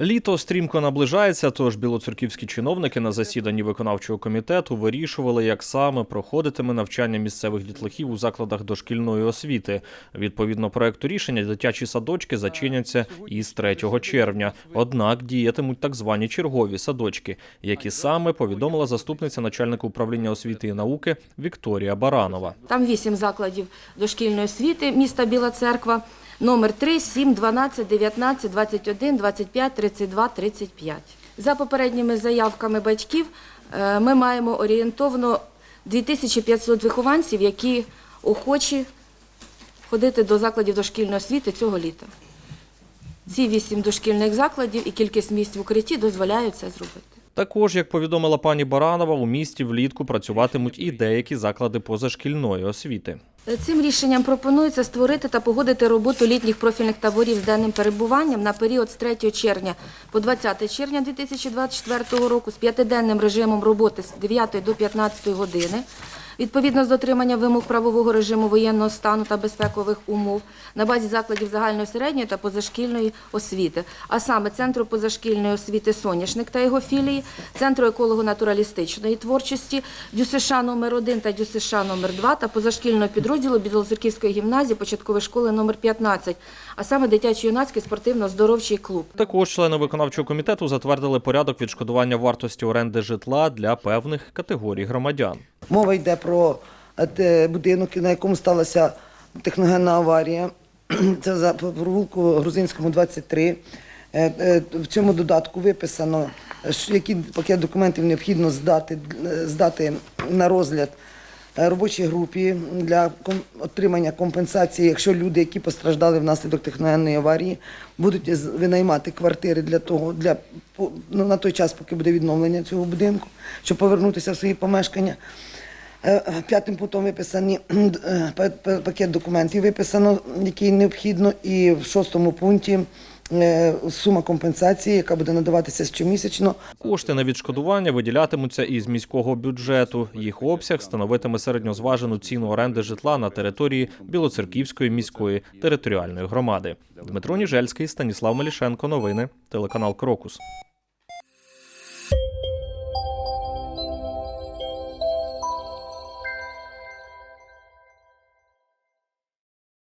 Літо стрімко наближається, тож білоцерківські чиновники на засіданні виконавчого комітету вирішували, як саме проходитиме навчання місцевих дітлахів у закладах дошкільної освіти. Відповідно проекту рішення, дитячі садочки зачиняться із 3 червня. Однак діятимуть так звані чергові садочки, які саме повідомила заступниця начальника управління освіти і науки Вікторія Баранова. Там вісім закладів дошкільної освіти міста Біла Церква. Номер 3, 7, 12, 19, 21, 25, 32, 35. За попередніми заявками батьків е, ми маємо орієнтовно 2500 вихованців, які охочі ходити до закладів дошкільної освіти цього літа. Ці вісім дошкільних закладів і кількість місць в укритті дозволяють це зробити. Також, як повідомила пані Баранова, у місті влітку працюватимуть і деякі заклади позашкільної освіти. Цим рішенням пропонується створити та погодити роботу літніх профільних таборів з денним перебуванням на період з 3 червня по 20 червня 2024 року з п'ятиденним режимом роботи з 9 до 15 години. Відповідно з дотримання вимог правового режиму воєнного стану та безпекових умов на базі закладів загальної середньої та позашкільної освіти, а саме Центру позашкільної освіти Соняшник та його філії, Центру еколого-натуралістичної творчості, ДЮСШ номер 1 та ДЮСШ номер 2 та позашкільного підрозділу Білоцерківської гімназії початкової школи номер 15, а саме дитячо-юнацький спортивно-здоровчий клуб. Також члени виконавчого комітету затвердили порядок відшкодування вартості оренди житла для певних категорій громадян. Мова йде про е, будинок, на якому сталася техногенна аварія. Це за провулку Грузинському 23. Е, е, В цьому додатку виписано, який пакет документів необхідно здати, здати на розгляд робочій групі для отримання компенсації, якщо люди, які постраждали внаслідок техногенної аварії, будуть винаймати квартири для того, для ну, на той час, поки буде відновлення цього будинку, щоб повернутися в свої помешкання. Е, П'ятим пунктом виписані е, па- па- пакет документів виписано, який необхідно, і в шостому пункті е, сума компенсації, яка буде надаватися щомісячно. Кошти на відшкодування виділятимуться із міського бюджету. Їх обсяг становитиме середньозважену ціну оренди житла на території Білоцерківської міської територіальної громади. Дмитро Ніжельський, Станіслав Мелішенко. Новини. Телеканал Крокус.